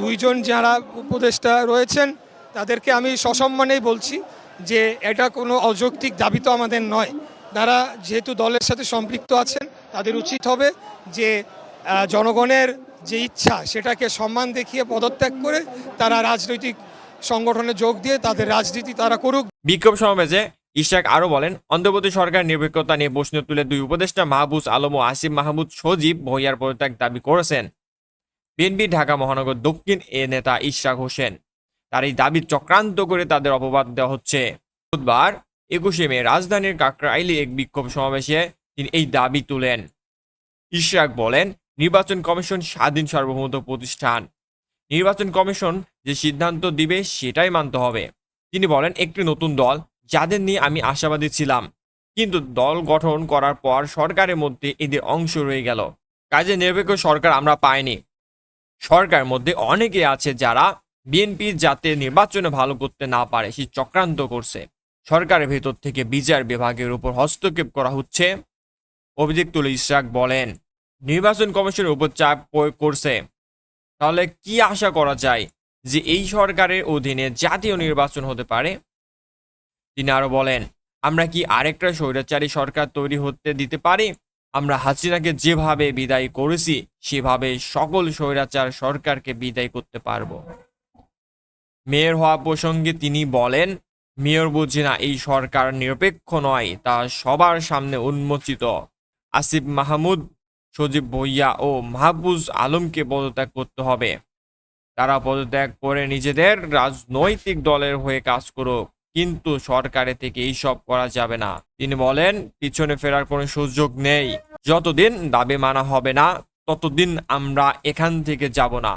দুইজন যারা উপদেষ্টা রয়েছেন, তাদেরকে আমি সসম্মানেই বলছি যে এটা কোনো অযৌক্তিক দাবি তো আমাদের নয়। তারা যেহেতু দলের সাথে সম্পৃক্ত আছেন, তাদের উচিত হবে যে জনগণের যে ইচ্ছা সেটাকে সম্মান দেখিয়ে পদত্যাগ করে তারা রাজনৈতিক সংগঠনে যোগ দিয়ে তাদের রাজনীতি তারা করুক। বিক্ষোভ সমাবেশে ইশাক আরও বলেন, অন্ধ্রপ্রদেশ সরকার নিরপেক্ষতা নিয়ে প্রশ্ন তুলে দুই উপদেষ্টা মাহবুজ আলম ও আসিফ মাহমুদ সজীব ভইয়ার পদত্যাগ দাবি করেছেন। বিএনপি, ঢাকা মহানগর, দক্ষিণ এ নেতা ইশরাক হোসেন। তার এই দাবি চক্রান্ত করে তাদের অপবাদ দেওয়া হচ্ছে। বুধবার একুশে মে রাজধানীর কাকরাইলে এক বিক্ষোভ সমাবেশে তিনি এই দাবি তুলেন। ইশরাক বলেন, নির্বাচন কমিশন স্বাধীন সার্বভৌমত্ব প্রতিষ্ঠান। নির্বাচন কমিশন যে সিদ্ধান্ত দিবে সেটাই মানতে হবে। তিনি বলেন, একটি নতুন দল, যাদের নিয়ে আমি আশাবাদী ছিলাম। কিন্তু দল গঠন করার পর সরকারের মধ্যে এদের অংশ রয়ে গেল। কাজে নিরপেক্ষ সরকার আমরা পাইনি। সরকারের মধ্যে অনেকে আছে যারা বিএনপি যাতে নির্বাচনে ভালো করতে না পারে সে চক্রান্ত করছে। সরকারের ভেতর থেকে বিচার বিভাগের উপর হস্তক্ষেপ করা হচ্ছে। অভিযোগ তুলে ইশরাক বলেন, নির্বাচন কমিশনের উপর চাপ প্রয়োগ করছে। তাহলে কি আশা করা যায় যে এই সরকারের অধীনে জাতীয় নির্বাচন হতে পারে? তিনি আরও বলেন, আমরা কি আরেকটা স্বৈরাচারী সরকার তৈরি হতে দিতে পারি? আমরা হাসিনাকে যেভাবে বিদায় করেছি, সেভাবে সকল স্বৈরাচার সরকারকে বিদায় করতে পারব। মেয়র হওয়া প্রসঙ্গে তিনি বলেন, মেয়র বুঝে না এই সরকার নিরপেক্ষ নয়, তা সবার সামনে উন্মোচিত। আসিফ মাহমুদ, সজীব ভুইয়া ও মাহবুজ আলমকে পদত্যাগ করতে হবে। তারা পদত্যাগ করে নিজেদের রাজনৈতিক দলের হয়ে কাজ করুক। কিন্তু সরকারের থেকে এইসব করা যাবে না। তিনি বলেন, পিছনে ফেরার কোনো সুযোগ নেই। যতদিন দাবি মানা হবে না, ততদিন আমরা এখান থেকে যাব না।